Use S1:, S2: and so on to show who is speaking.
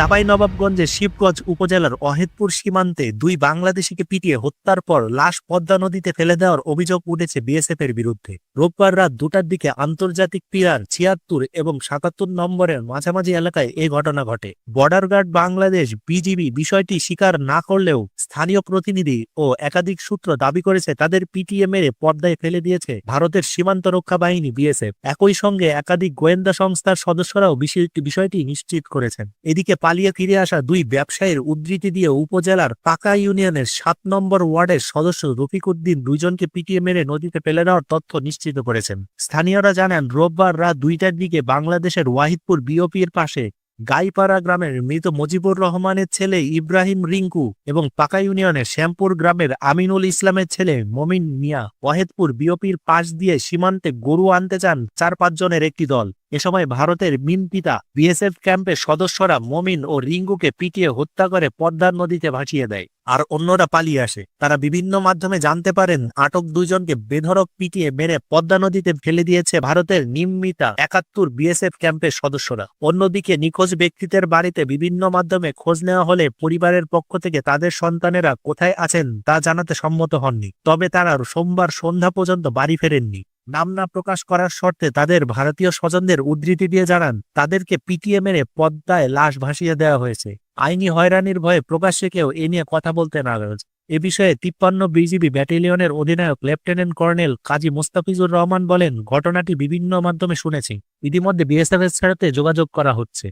S1: নবাবগঞ্জের শিবগঞ্জ উপজেলার অহেদপুর সীমান্তে দুই বাংলাদেশিকে পিটিয়ে হত্যার পর লাশ পদ্মা নদীতে ফেলে দেওয়ার অভিযোগ উঠেছে বিএসএফ এর বিরুদ্ধে। রোববার রাত দুটার দিকে আন্তর্জাতিক পিয়ার ছিয়াত্তর এবং সাতাত্তর নম্বরের মাঝামাঝি এলাকায় এই ঘটনা ঘটে। বর্ডার গার্ড বাংলাদেশ বিজিবি বিষয়টি স্বীকার না করলেও স্থানীয় প্রতিনিধি ও একাধিক সূত্র দাবি করেছে তাদের পিটিএ মেরে পদ্মায় ফেলে দিয়েছে ভারতের সীমান্ত রক্ষা বাহিনী বিএসএফ। একই সঙ্গে একাধিক গোয়েন্দা সংস্থার সদস্যরাও বিষয়টি নিশ্চিত করেছেন। এদিকে পালিয়ে ফিরে আসা দুই ব্যবসায়ীর উদ্ধৃতি দিয়ে উপজেলার পাকা ইউনিয়নের সাত নম্বর ওয়ার্ডের সদস্য রফিক উদ্দিন দুইজনকে পিটিয়ে মেরে নদীতে ফেলে দেওয়ার তথ্য নিশ্চিত করেছেন। স্থানীয়রা জানান, রোববার রাত দুইটার দিকে বাংলাদেশের ওয়াহিদপুর বিওপির পাশে গাইপাড়া গ্রামের মৃত মুজিবুর রহমানের ছেলে ইব্রাহিম রিঙ্কু এবং পাকা ইউনিয়নের শ্যামপুর গ্রামের আমিনুল ইসলামের ছেলে মমিন মিয়া ওয়াহেদপুর বিওপির পাশ দিয়ে সীমান্তে গরু আনতে চান চার পাঁচজনের একটি দল। এ সময় ভারতের মিনপিতা বিএসএফ ক্যাম্পের সদস্যরা মমিন ও রিঙ্গুকে পিটিয়ে হত্যা করে পদ্মার নদীতে ভাসিয়ে দেয়। আর অন্যরা পালিয়ে আসে। তারা বিভিন্ন মাধ্যমে জানতে পারেন আটক দুজনকে বেধড়ক পিটিয়ে মেরে পদ্মা নদীতে ফেলে দিয়েছে ভারতের নিম্মিতা একাত্তর বিএসএফ ক্যাম্পের সদস্যরা। অন্যদিকে নিখোঁজ ব্যক্তিদের বাড়িতে বিভিন্ন মাধ্যমে খোঁজ নেওয়া হলে পরিবারের পক্ষ থেকে তাদের সন্তানেরা কোথায় আছেন তা জানাতে সম্মত হননি। তবে তারা সোমবার সন্ধ্যা পর্যন্ত বাড়ি ফেরেননি। নাম না প্রকাশ করার শর্তে তাদের ভারতীয় স্বজনদের উদ্ধৃতি দিয়ে জানান, তাদেরকে পিটিয়ে মেরে পদ্মায় লাশ ভাসিয়ে দেওয়া হয়েছে। আইনি হয়রানির ভয়ে প্রকাশ্যে কেউ এ নিয়ে কথা বলতে নারাজ। এ বিষয়ে তিপ্পান্ন বিজিবি ব্যাটালিয়নের অধিনায়ক লেফটেন্যান্ট কর্নেল কাজী মুস্তাফিজুর রহমান বলেন, ঘটনাটি বিভিন্ন মাধ্যমে শুনেছি। ইতিমধ্যে বিএসএফ এর সাথে যোগাযোগ করা হচ্ছে।